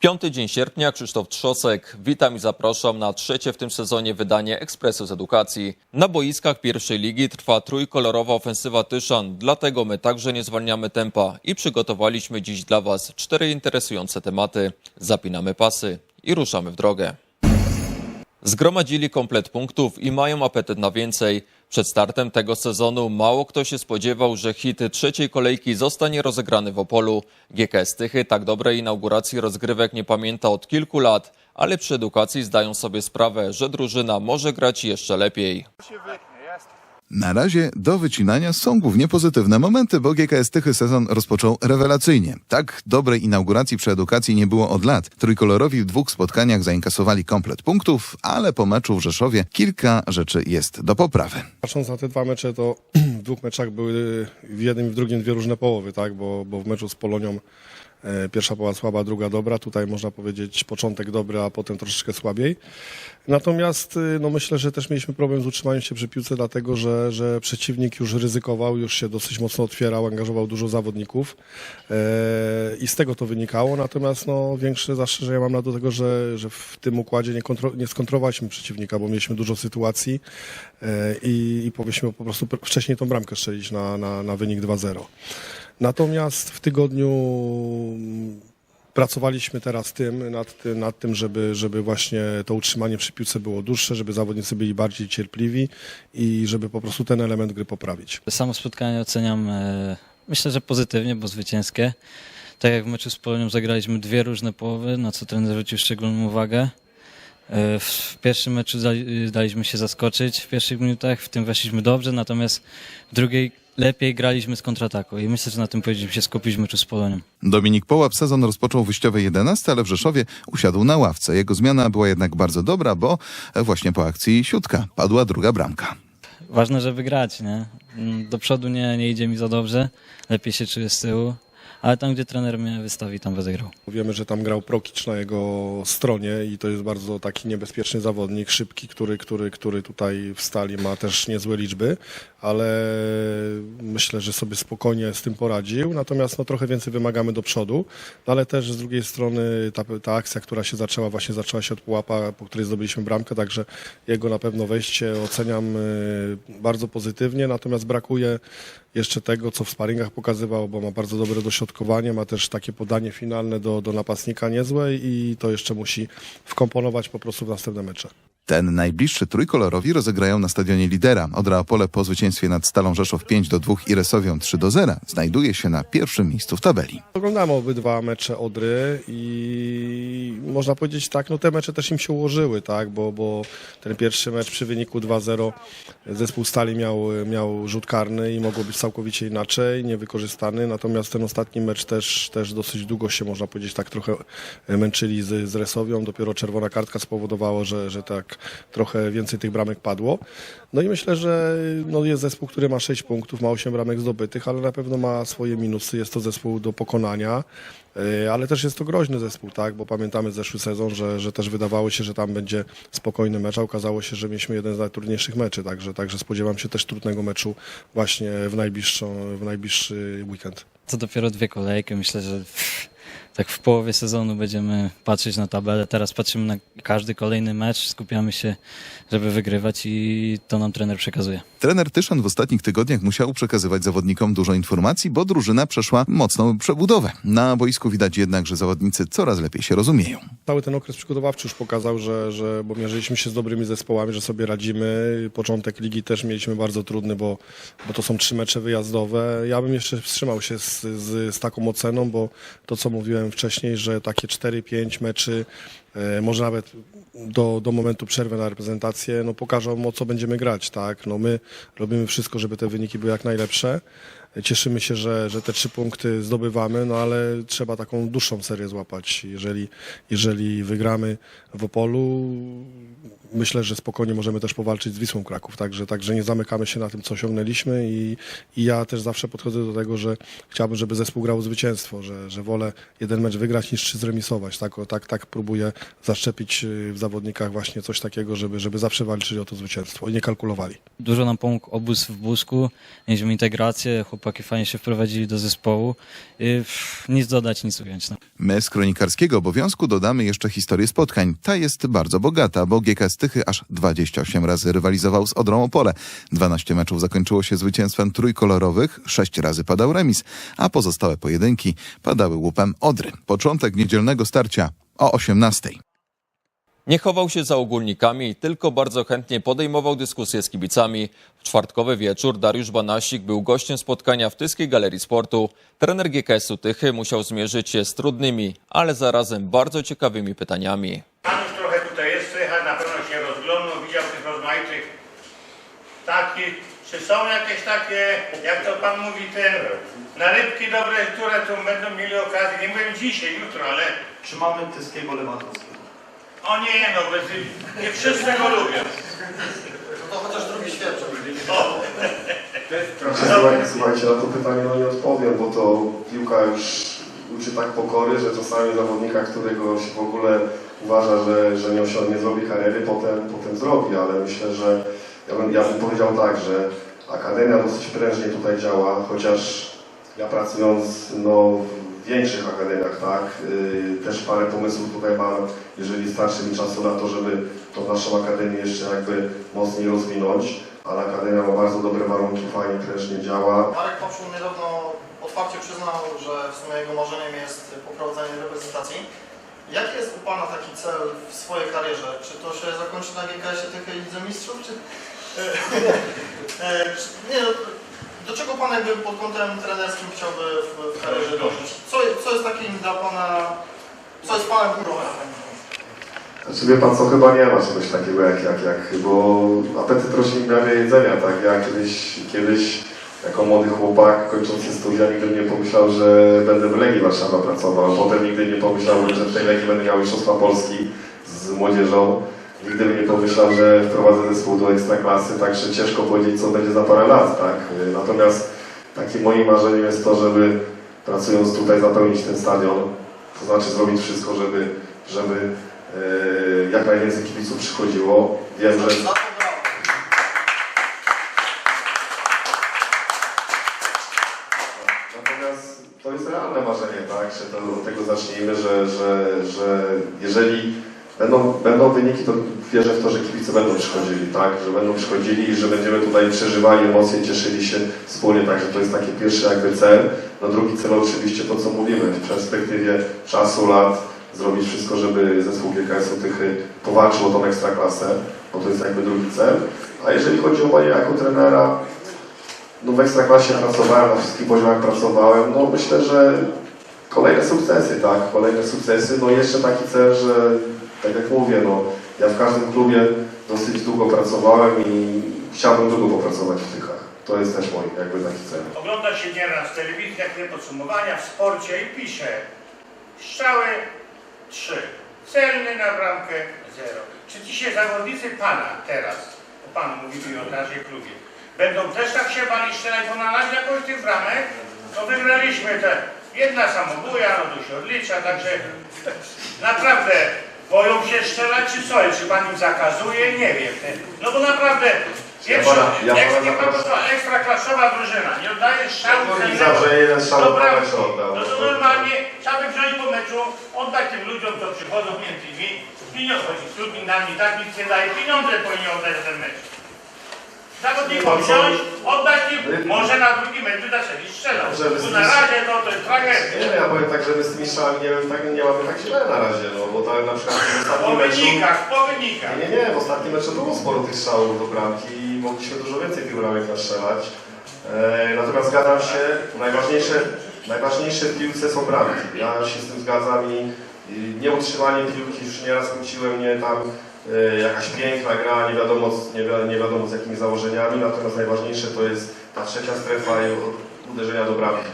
Piąty dzień sierpnia, Krzysztof Trzosek. Witam i zapraszam na trzecie w tym sezonie wydanie Ekspresu z Edukacji. Na boiskach pierwszej ligi trwa trójkolorowa ofensywa Tyszan, dlatego my także nie zwalniamy tempa i przygotowaliśmy dziś dla Was cztery interesujące tematy. Zapinamy pasy i ruszamy w drogę. Zgromadzili komplet punktów i mają apetyt na więcej. Przed startem tego sezonu mało kto się spodziewał, że hit trzeciej kolejki zostanie rozegrany w Opolu. GKS Tychy tak dobrej inauguracji rozgrywek nie pamięta od kilku lat, ale przy edukacji zdają sobie sprawę, że drużyna może grać jeszcze lepiej. Na razie do wycinania są głównie pozytywne momenty, bo GKS Tychy sezon rozpoczął rewelacyjnie. Tak dobrej inauguracji przy edukacji nie było od lat. Trójkolorowi w dwóch spotkaniach zainkasowali komplet punktów, ale po meczu w Rzeszowie kilka rzeczy jest do poprawy. Patrząc na te dwa mecze, to w dwóch meczach były w jednym i w drugim dwie różne połowy, tak? Bo, bo w meczu z Polonią pierwsza połowa słaba, druga dobra. Tutaj można powiedzieć początek dobry, a potem troszeczkę słabiej. Natomiast y, no myślę, że też mieliśmy problem z utrzymaniem się przy piłce, dlatego że, że przeciwnik już ryzykował, już się dosyć mocno otwierał, angażował dużo zawodników e, i z tego to wynikało. Natomiast no, większe zastrzeżenia mam na do tego, że, że w tym układzie nie, kontro, nie skontrolowaliśmy przeciwnika, bo mieliśmy dużo sytuacji e, i, i powinniśmy po prostu pr- wcześniej tą bramkę strzelić na, na, na wynik 2-0. Natomiast w tygodniu mm, pracowaliśmy teraz tym, nad, nad tym, żeby, żeby właśnie to utrzymanie przy piłce było dłuższe, żeby zawodnicy byli bardziej cierpliwi i żeby po prostu ten element gry poprawić. Samo spotkanie oceniam e, myślę, że pozytywnie, bo zwycięskie. Tak jak w meczu z Polonią zagraliśmy dwie różne połowy, na co trener zwrócił szczególną uwagę. E, W pierwszym meczu dali- daliśmy się zaskoczyć w pierwszych minutach, w tym weszliśmy dobrze, natomiast w drugiej lepiej graliśmy z kontrataku i myślę, że na tym powinniśmy się skupić w meczu z Polonią. Dominik Połap sezon rozpoczął wyjściowej 11, ale w Rzeszowie usiadł na ławce. Jego zmiana była jednak bardzo dobra, bo właśnie po akcji siódka padła druga bramka. Ważne, żeby grać, nie? Do przodu nie, nie idzie mi za dobrze, lepiej się czuję z tyłu, ale tam, gdzie trener mnie wystawi, tam będę grał. Wiemy, że tam grał Prokicz na jego stronie i to jest bardzo taki niebezpieczny zawodnik, szybki, który, który, który tutaj w stali ma też niezłe liczby, ale myślę, że sobie spokojnie z tym poradził. Natomiast no, trochę więcej wymagamy do przodu, no, ale też z drugiej strony ta, ta akcja, która się zaczęła, właśnie zaczęła się od pułapa, po której zdobyliśmy bramkę, także jego na pewno wejście oceniam y, bardzo pozytywnie, natomiast brakuje jeszcze tego, co w sparingach pokazywał, bo ma bardzo dobre dośrodkowanie, ma też takie podanie finalne do, do napastnika niezłe i to jeszcze musi wkomponować po prostu w następne mecze. Ten najbliższy trójkolorowi rozegrają na stadionie lidera. Odra Opole po zwycięstwie nad Stalą Rzeszów 5 do 2 i Resowią 3 do 0 znajduje się na pierwszym miejscu w tabeli. Oglądamy obydwa mecze Odry i można powiedzieć tak, no te mecze też im się ułożyły, tak, bo, bo ten pierwszy mecz przy wyniku 2-0 zespół Stali miał, miał rzut karny i mogło być całkowicie inaczej, niewykorzystany, natomiast ten ostatni mecz też, też dosyć długo się, można powiedzieć, tak trochę męczyli z, z Resowią, dopiero czerwona kartka spowodowała, że, że tak trochę więcej tych bramek padło. No i myślę, że no jest zespół, który ma 6 punktów, ma 8 bramek zdobytych, ale na pewno ma swoje minusy. Jest to zespół do pokonania, yy, ale też jest to groźny zespół, tak? Bo pamiętamy zeszły sezon, że, że też wydawało się, że tam będzie spokojny mecz, a okazało się, że mieliśmy jeden z najtrudniejszych meczy, także, także spodziewam się też trudnego meczu właśnie w, najbliższą, w najbliższy weekend. To dopiero dwie kolejki. Myślę, że tak w połowie sezonu będziemy patrzeć na tabelę. Teraz patrzymy na każdy kolejny mecz, skupiamy się, żeby wygrywać i to nam trener przekazuje. Trener Tyszan w ostatnich tygodniach musiał przekazywać zawodnikom dużo informacji, bo drużyna przeszła mocną przebudowę. Na boisku widać jednak, że zawodnicy coraz lepiej się rozumieją. Cały ten okres przygotowawczy już pokazał, że, że bo mierzyliśmy się z dobrymi zespołami, że sobie radzimy. Początek ligi też mieliśmy bardzo trudny, bo, bo to są trzy mecze wyjazdowe. Ja bym jeszcze wstrzymał się z, z, z taką oceną, bo to co mówiłem wcześniej, że takie 4-5 meczy, e, może nawet do, do momentu przerwy na reprezentację, no pokażą o co będziemy grać, tak? No my robimy wszystko, żeby te wyniki były jak najlepsze. Cieszymy się, że, że te trzy punkty zdobywamy, no ale trzeba taką dłuższą serię złapać. Jeżeli, jeżeli wygramy w Opolu, myślę, że spokojnie możemy też powalczyć z Wisłą Kraków, także, także nie zamykamy się na tym, co osiągnęliśmy i, i ja też zawsze podchodzę do tego, że chciałbym, żeby zespół grał zwycięstwo, że, że wolę jeden mecz wygrać niż trzy zremisować. Tak, o, tak, tak próbuję zaszczepić y, w zawodnikach właśnie coś takiego, żeby, żeby zawsze walczyli o to zwycięstwo i nie kalkulowali. Dużo nam pomógł obóz w Busku, mieliśmy integrację, chłopaki fajnie się wprowadzili do zespołu. Y, Nic dodać, nic ująć. No. My z kronikarskiego obowiązku dodamy jeszcze historię spotkań. Ta jest bardzo bogata, bo GKS Tychy aż 28 razy rywalizował z Odrą Opole. 12 meczów zakończyło się zwycięstwem trójkolorowych, 6 razy padał remis, a pozostałe pojedynki padały łupem Odry. Początek niedzielnego starcia o 18. Nie chował się za ogólnikami, tylko bardzo chętnie podejmował dyskusje z kibicami. W czwartkowy wieczór Dariusz Banasik był gościem spotkania w Tyskiej Galerii Sportu. Trener GKS-u Tychy musiał zmierzyć się z trudnymi, ale zarazem bardzo ciekawymi pytaniami. Pan już trochę tutaj jest, słychać, na pewno się rozglądnął, widział tych rozmaitych takich. Czy są jakieś takie, jak to pan mówi, te narybki dobre, które tu będą mieli okazję, nie mówię dzisiaj, jutro, ale Czy mamy Tyskiego Lewandowskiego? O nie, no, bez, nie wszyscy go lubią. No to chociaż drugi świadczy. Słuchajcie, słuchajcie, na to pytanie no nie odpowiem, bo to piłka już uczy tak pokory, że czasami zawodnika, którego się w ogóle uważa, że, że nie osiągnie, nie zrobi kariery, potem, potem zrobi, ale myślę, że ja bym, ja bym powiedział tak, że Akademia dosyć prężnie tutaj działa, chociaż ja pracując no, w większych akademiach, tak, yy, też parę pomysłów tutaj mam, jeżeli starczy mi czasu na to, żeby tą naszą akademię jeszcze jakby mocniej rozwinąć, ale Akademia ma bardzo dobre warunki, fajnie, prężnie działa. Marek Popszul niedawno otwarcie przyznał, że w sumie jego marzeniem jest poprowadzenie reprezentacji. Jaki jest u Pana taki cel w swojej karierze? Czy to się zakończy na GKS-ie tylko Lidze Mistrzów, czy... E, czy- nie, no, do czego Pan jakby pod kątem trenerskim chciałby w, w karierze dążyć? Co, co jest takim dla Pana... Co jest Panem górą? Znaczy wie pan co, chyba nie ma czegoś takiego jak, jak, jak bo apetyt rośnie w miarę jedzenia, tak? Ja kiedyś, kiedyś jako młody chłopak kończący studia nigdy nie pomyślał, że będę w Legii Warszawa pracował, potem nigdy nie pomyślałbym, że w tej Legii będę miał Mistrzostwa Polski z młodzieżą. Nigdy bym nie pomyślał, że wprowadzę zespół do ekstraklasy, także ciężko powiedzieć, co będzie za parę lat, tak? Natomiast takim moim marzeniem jest to, żeby pracując tutaj zapełnić ten stadion, to znaczy zrobić wszystko, żeby, żeby e, jak najwięcej kibiców przychodziło. Wiem, że. Natomiast to jest realne marzenie, tak, że to, od tego zacznijmy, że, że, że jeżeli będą, będą wyniki, to wierzę w to, że kibice będą przychodzili, tak, że będą przychodzili i że będziemy tutaj przeżywali emocje, cieszyli się wspólnie, także to jest taki pierwszy jakby cel. No drugi cel oczywiście to, co mówimy, w perspektywie czasu, lat, zrobić wszystko, żeby zespół GKS-u Tychy powalczył o tą ekstraklasę, bo to jest jakby drugi cel. A jeżeli chodzi o mnie jako trenera, no w Ekstraklasie pracowałem, na wszystkich poziomach pracowałem, no myślę, że kolejne sukcesy, tak, kolejne sukcesy, no jeszcze taki cel, że tak jak mówię, no ja w każdym klubie dosyć długo pracowałem i chciałbym długo popracować w Tychach. To jest też mój jakby taki cel. Ogląda się nieraz w telewizji takie podsumowania w sporcie i pisze strzały 3, celny na bramkę 0. Czy dzisiaj zawodnicy Pana teraz, o Panu mówimy o razie klubie, będą też tak się bali strzelać, bo na razie jakoś tych bramek, no wygraliśmy te, jedna samobuja, no to się odlicza, także naprawdę boją się strzelać, czy co? Czy Pan im zakazuje? Nie wiem. No bo naprawdę, pierwsza, ja pana ekstra, zapraszam. ekstra klasowa drużyna, nie oddaje strzału meczu oddał. No to normalnie trzeba by wziąć po meczu, oddać tym ludziom, co przychodzą między innymi, pieniądze, z trudninami, tak nic nie daje, pieniądze powinien oddać ten mecz. Zawodnikom wziąć, oddać im, może na drugi mecz by zaczęli strzelać. Żeby Tu na razie to, to jest tragedia. Nie, ja powiem tak, że my z tymi strzałami nie, wiem, tak, nie mamy tak źle na razie, no bo tak na przykład w Po ostatnim meczu... wynikach, po wynikach. Nie, nie, w ostatnim meczu było sporo tych strzałów do bramki i mogliśmy dużo więcej tych bramek nastrzelać. E, natomiast zgadzam się, najważniejsze, najważniejsze w piłce są bramki. Ja się z tym zgadzam i, i nieutrzymanie piłki, już nieraz kłóciłem mnie tam jakaś piękna gra, nie wiadomo, z- nie, wi- nie wiadomo z jakimi założeniami, natomiast najważniejsze to jest ta trzecia strefa i od- uderzenia do bramki.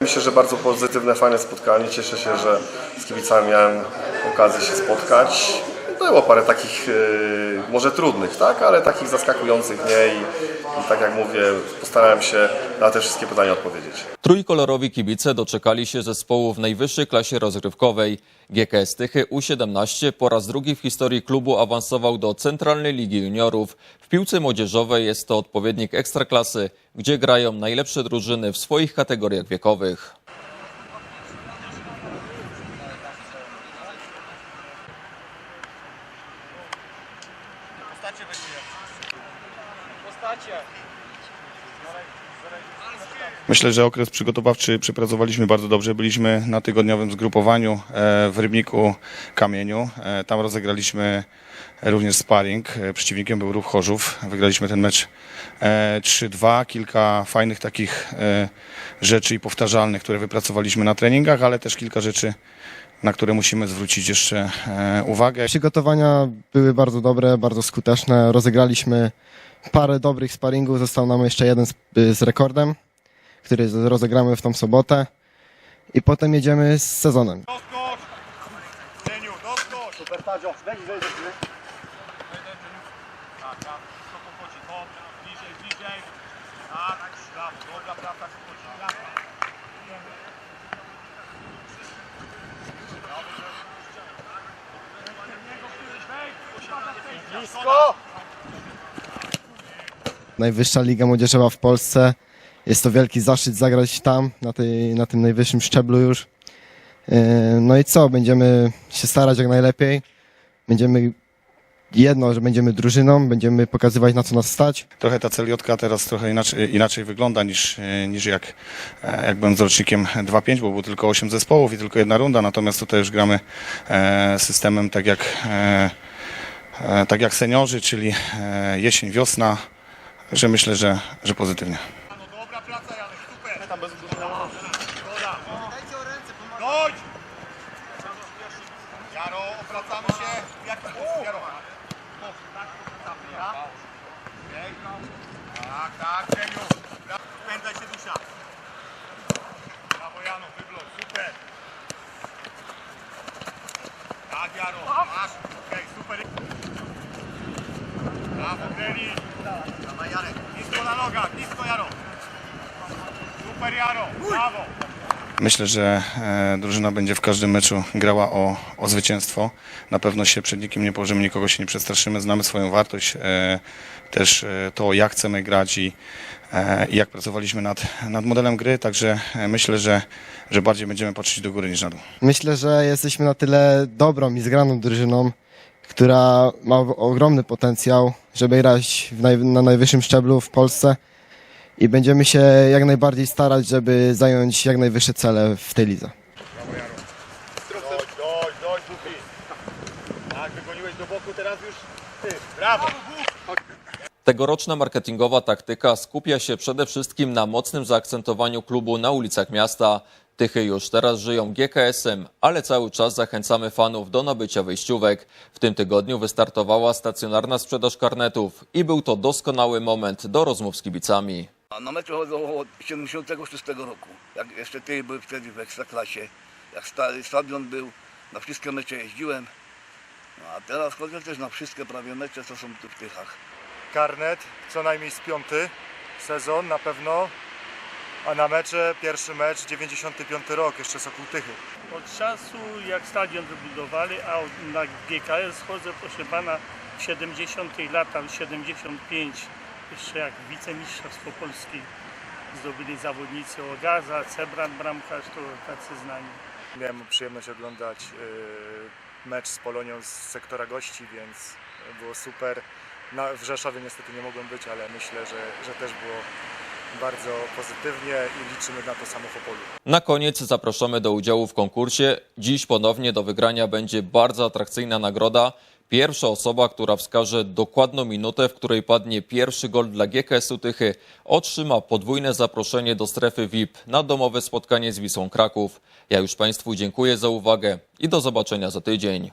Myślę, że bardzo pozytywne, fajne spotkanie. Cieszę się, że z kibicami miałem okazję się spotkać. Było parę takich, e, może trudnych, tak, ale takich zaskakujących nie i, i tak jak mówię, postarałem się na te wszystkie pytania odpowiedzieć. Trójkolorowi kibice doczekali się zespołu w najwyższej klasie rozgrywkowej. GKS Tychy U17 po raz drugi w historii klubu awansował do Centralnej Ligi Juniorów. W piłce młodzieżowej jest to odpowiednik ekstraklasy, gdzie grają najlepsze drużyny w swoich kategoriach wiekowych. Myślę, że okres przygotowawczy przepracowaliśmy bardzo dobrze. Byliśmy na tygodniowym zgrupowaniu e, w Rybniku Kamieniu. E, Tam rozegraliśmy również sparring. E, Przeciwnikiem był Ruch Chorzów. Wygraliśmy ten mecz e, 3-2. Kilka fajnych takich rzeczy i powtarzalnych, które wypracowaliśmy na treningach, ale też kilka rzeczy, na które musimy zwrócić jeszcze uwagę. Przygotowania były bardzo dobre, bardzo skuteczne. Rozegraliśmy parę dobrych sparingów. Został nam jeszcze jeden z, z rekordem, który rozegramy w tą sobotę. I potem jedziemy z sezonem. Najwyższa Liga Młodzieżowa w Polsce. Jest to wielki zaszczyt zagrać tam, na, tej, na tym najwyższym szczeblu już. Yy, No i co, będziemy się starać jak najlepiej. Będziemy jedno, że będziemy drużyną, będziemy pokazywać na co nas stać. Trochę ta celiotka teraz trochę inaczej, inaczej wygląda niż, e, niż jak, e, jak byłem z rocznikiem 2-5, bo było tylko 8 zespołów i tylko jedna runda, natomiast tutaj już gramy e, systemem tak jak, e, e, tak jak seniorzy, czyli e, jesień, wiosna, że myślę, że, że pozytywnie. Chodź! Jaro, obracamy się. W jaki sposób, Jaro? O, tak, obracamy, ja? Okej. Tak, tak, Cieniu. Pędzaj się, Dusia. Brawo, Jano, wygląd, super. Tak, Jaro, masz. Okej, super. Brawo, Jarek. Nisko na nisko. Super. Myślę, że e, drużyna będzie w każdym meczu grała o, o zwycięstwo. Na pewno się przed nikim nie położymy, nikogo się nie przestraszymy. Znamy swoją wartość, e, też e, to, jak chcemy grać i, jak pracowaliśmy nad, nad modelem gry. Także myślę, że, że bardziej będziemy patrzeć do góry niż na dół. Myślę, że jesteśmy na tyle dobrą i zgraną drużyną, która ma ogromny potencjał, żeby grać naj, na najwyższym szczeblu w Polsce i będziemy się jak najbardziej starać, żeby zająć jak najwyższe cele w tej lidze. Tegoroczna marketingowa taktyka skupia się przede wszystkim na mocnym zaakcentowaniu klubu na ulicach miasta. Tychy już teraz żyją GKS-em, ale cały czas zachęcamy fanów do nabycia wyjściówek. W tym tygodniu wystartowała stacjonarna sprzedaż karnetów i był to doskonały moment do rozmów z kibicami. A na mecze chodzą od 76 roku, jak jeszcze ty były wtedy w Ekstraklasie, jak stary stadion był, na wszystkie mecze jeździłem. No a teraz chodzę też na wszystkie prawie mecze, co są tu w Tychach. karnet, co najmniej z piąty sezon na pewno, a na mecze, pierwszy mecz, 95 rok, jeszcze Sokół Tychy. Od czasu jak stadion wybudowali, a na GKS chodzę proszę pana w 70 latach, 75, jeszcze jak wicemistrzostwo Polski zdobyli zawodnicy Ogaza, Cebran, bramkarz, to tacy znani. Miałem przyjemność oglądać y, mecz z Polonią z sektora gości, więc było super. Na, w Rzeszowie niestety nie mogłem być, ale myślę, że, że też było bardzo pozytywnie i liczymy na to samo w Opolu. Na koniec zapraszamy do udziału w konkursie. Dziś ponownie do wygrania będzie bardzo atrakcyjna nagroda. Pierwsza osoba, która wskaże dokładną minutę, w której padnie pierwszy gol dla GKS-u Tychy, otrzyma podwójne zaproszenie do strefy VIP na domowe spotkanie z Wisłą Kraków. Ja już Państwu dziękuję za uwagę i do zobaczenia za tydzień.